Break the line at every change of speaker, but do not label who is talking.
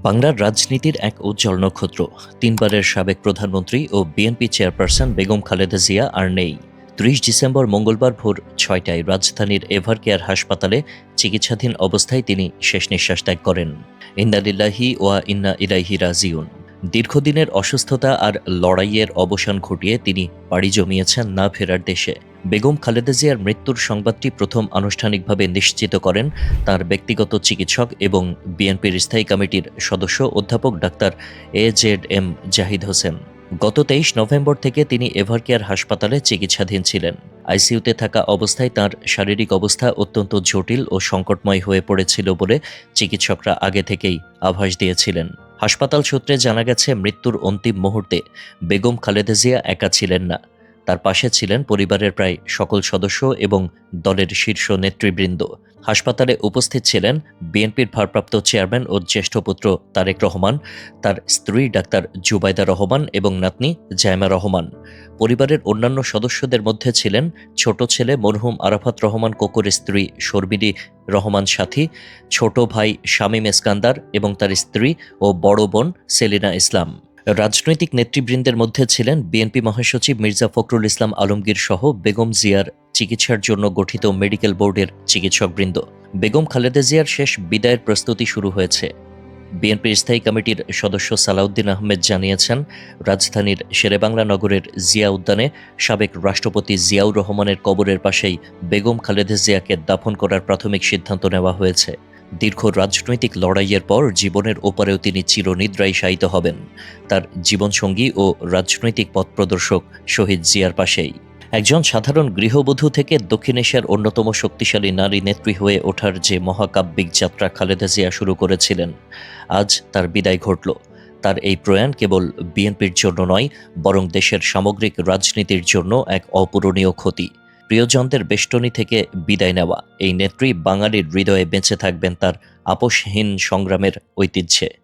বাংলার রাজনীতির এক উজ্জ্বল নক্ষত্র। তিনবারের সাবেক প্রধানমন্ত্রী ও বিএনপি চেয়ারপারসন বেগম খালেদা জিয়া আর নেই। ত্রিশ ডিসেম্বর মঙ্গলবার ভোর ছয়টায় রাজধানীর এভার কেয়ার হাসপাতালে চিকিৎসাধীন অবস্থায় তিনি শেষ নিঃশ্বাস ত্যাগ করেন। ইন্নালিল্লাহি ওয়া ইন্না ইলাইহি রাজিউন। দীর্ঘদিনের অসুস্থতা আর লড়াইয়ের অবসান ঘটিয়ে তিনি পাড়ি জমিয়েছেন না ফেরার দেশে। বেগম খালেদা জিয়ার মৃত্যুর সংবাদটি প্রথম আনুষ্ঠানিকভাবে নিশ্চিত করেন তার ব্যক্তিগত চিকিৎসক এবং বিএনপির স্থায়ী কমিটির সদস্য অধ্যাপক doctor A Z M Zahid Hossain. গত তেইশ নভেম্বর থেকে তিনি এভারকেয়ার হাসপাতালে চিকিৎসাধীন ছিলেন। আইসিইউতে থাকা অবস্থায় তার শারীরিক অবস্থা অত্যন্ত জটিল ও সংকটময় হয়ে পড়েছিল বলে চিকিৎসকরা আগে থেকেই আভাস দিয়েছিলেন। হাসপাতাল সূত্রে জানা গেছে, মৃত্যুর অন্তিম মুহূর্তে বেগম খালেদা জিয়া একা ছিলেন না। তার পাশে ছিলেন পরিবারের প্রায় সকল সদস্য এবং দলের শীর্ষ নেতৃবৃন্দ। হাসপাতালে উপস্থিত ছিলেন বিএনপির ভারপ্রাপ্ত চেয়ারম্যান ও জ্যেষ্ঠ পুত্র তারেক রহমান, তার স্ত্রী ডাক্তার জুবাইদা রহমান এবং নাতনি জায়মা রহমান। পরিবারের অন্যান্য সদস্যদের মধ্যে ছিলেন ছোট ছেলে মরহুম আরাফাত রহমান কোকর স্ত্রী শর্মিলি রহমান সাথী, ছোট ভাই শামীম এসকান্দার এবং তার স্ত্রী ও বড় বোন সেলিনা ইসলাম। রাজনৈতিক নেতৃবৃন্দের মধ্যে ছিলেন বিএনপি মহাসচিব মির্জা ফখরুল ইসলাম আলমগীর সহ বেগম জিয়ার চিকিৎসার জন্য গঠিত মেডিকেল বোর্ডের চিকিৎসকবৃন্দ। বেগম খালেদা জিয়ার শেষ বিদায়ের প্রস্তুতি শুরু হয়েছে। বিএনপির স্থায়ী কমিটির সদস্য সালাউদ্দিন আহমেদ জানিয়েছেন, রাজধানীর শেরেবাংলা নগরের জিয়া উদ্যানে সাবেক রাষ্ট্রপতি জিয়াউর রহমানের কবরের পাশেই বেগম খালেদা জিয়াকে দাফন করার প্রাথমিক সিদ্ধান্ত নেওয়া হয়েছে। দীর্ঘ রাজনৈতিক লড়াইয়ের পর জীবনের ওপারেও তিনি চিরনিদ্রায় শায়িত হবেন। তার জীবনসঙ্গী ও রাজনৈতিক পথ প্রদর্শক শহীদ জিয়ার পাশেই। একজন সাধারণ গৃহবধূ থেকে দক্ষিণ এশিয়ার অন্যতম শক্তিশালী নারী নেত্রী হয়ে ওঠার যে মহাকাব্যিক যাত্রা খালেদা জিয়া শুরু করেছিলেন, আজ তার বিদায় ঘটল। তার এই প্রয়াণ কেবল বিএনপির জন্য নয়, বরং দেশের সামগ্রিক রাজনীতির জন্য এক অপূরণীয় ক্ষতি। প্রিয়জনদের বেষ্টনী থেকে বিদায় নেওয়া। এই নেত্রী বাঙালির হৃদয়ে বেঁচে থাকবেন তার আপোষহীন সংগ্রামের ঐতিহ্যে।